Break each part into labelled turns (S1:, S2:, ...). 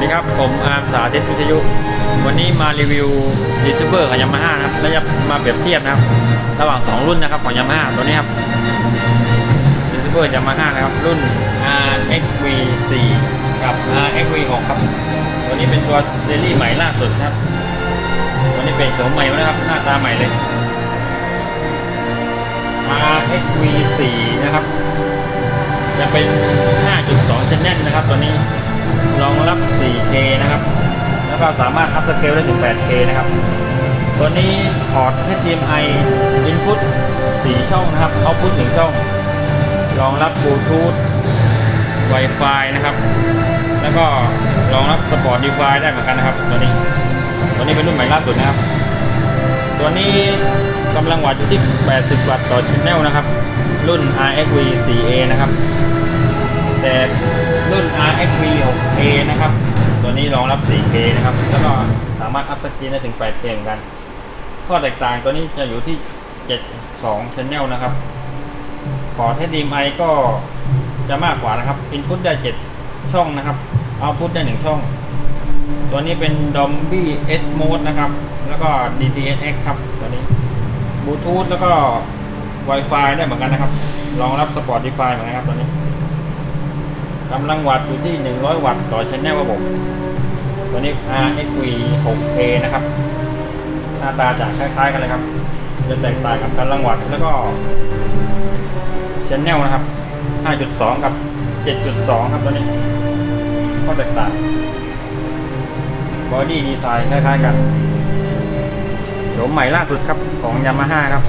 S1: วัสดีครับ ผมอาร์มสาธิตวิทยุ วันนี้มารีวิวดีซูเปอร์ของยามาฮ่านะครับ และจะมาเปรียบเทียบนะครับ ระหว่าง 2 รุ่นนะครับของยามาฮ่าตัวนี้ครับดีซูเปอร์ยามาฮ่านะครับ รุ่น RXV 4 กับ RXV 6 ครับ ตัวนี้เป็นตัวซีรีส์ใหม่ล่าสุดครับ ตัวนี้เป็นโฉมใหม่นะครับ หน้าตาใหม่เลย RXV 4 นะครับ จะเป็น 5.2 channel นะครับตัวนี้ รองรับ 4K นะครับ แล้วก็สามารถอัพสเกลได้ถึง 8K นะครับ ตัวนี้พอร์ต HDMI input 4 ช่องนะครับ output 1ช่อง รองรับบลูทูธ Wi-Fi นะครับ แล้วก็รองรับ Sport Wi-Fi ได้เหมือนกันนะครับ ตัวนี้ ตัวนี้เป็นรุ่นใหม่ล่าสุดนะครับ ตัวนี้กำลังวัตต์อยู่ที่ 80 วัตต์ต่อ channel นะครับ รุ่น RXV 4A นะครับ แต่ RXV 6A นะครับ ตัวนี้รองรับ 4K นะครับ แล้วก็สามารถอัพสกรีนได้ถึง 8K เหมือนกัน ข้อแตกต่างตัวนี้จะอยู่ที่ 72 channel นะครับพอร์ต HDMI ก็จะมากกว่านะครับ Input ได้ 7 ช่องนะครับ Output ได้ 1 ช่อง ตัวนี้เป็น Dolby S Mode นะครับ แล้วก็ DTS:X ครับ ตัวนี้บลูทูธแล้วก็ Wi-Fi ได้เหมือนกันนะครับ รองรับ Spotify เหมือนกันครับตัวนี้ กำลังวัตต์อยู่ที่ 100 วัตต์ต่อชแนลรับผมตัวนี้ RXV 6K นะครับ หน้าตาจะคล้ายๆกันเลยครับ จะแตกต่างกับกำลังวัตต์แล้วก็ชแนลนะครับ 5.2 กับ 7.2 ครับตัวนี้ข้อแตกต่างบอดี้ดีไซน์คล้ายๆกันโฉมใหม่ล่าสุดครับของยามาฮ่าครับ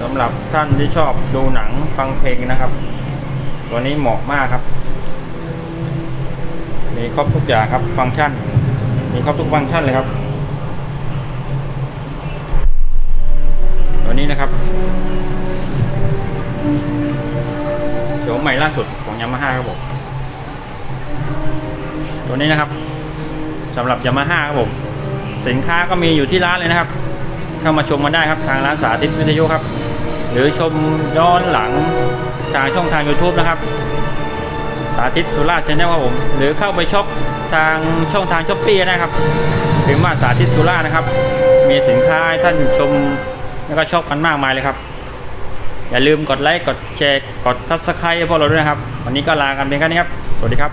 S1: สำหรับท่านที่ชอบดูหนังฟังเพลงนะครับ ตัวนี้เหมาะมากครับ มีครบทุกอย่างครับ ฟังก์ชัน มีครบทุกฟังก์ชันเลยครับ ตัวนี้นะครับโฉมใหม่ล่าสุดของยามาฮ่าครับผมตัวนี้นะครับสำหรับยามาฮ่าครับผมสินค้าก็มีอยู่ที่ร้านเลยนะครับ เข้ามาชมมาได้ครับทางร้านสาธิตวิทยุครับ หรือชมย้อนหลัง ทางช่องทาง YouTube นะครับสาธิตสุราชชาแนลครับผม หรือเข้าไปช็อปทางช่องทางช้อปปี้นะครับถึงมาสาธิตสุรานะครับ มีสินค้าให้ท่านชมแล้วก็ช็อปกันมากมายเลยครับ อย่าลืมกดไลค์กดแชร์กดทับสไครต์พวกเราด้วยนะครับ วันนี้ก็ลากันเพียงแค่นี้ครับ สวัสดีครับ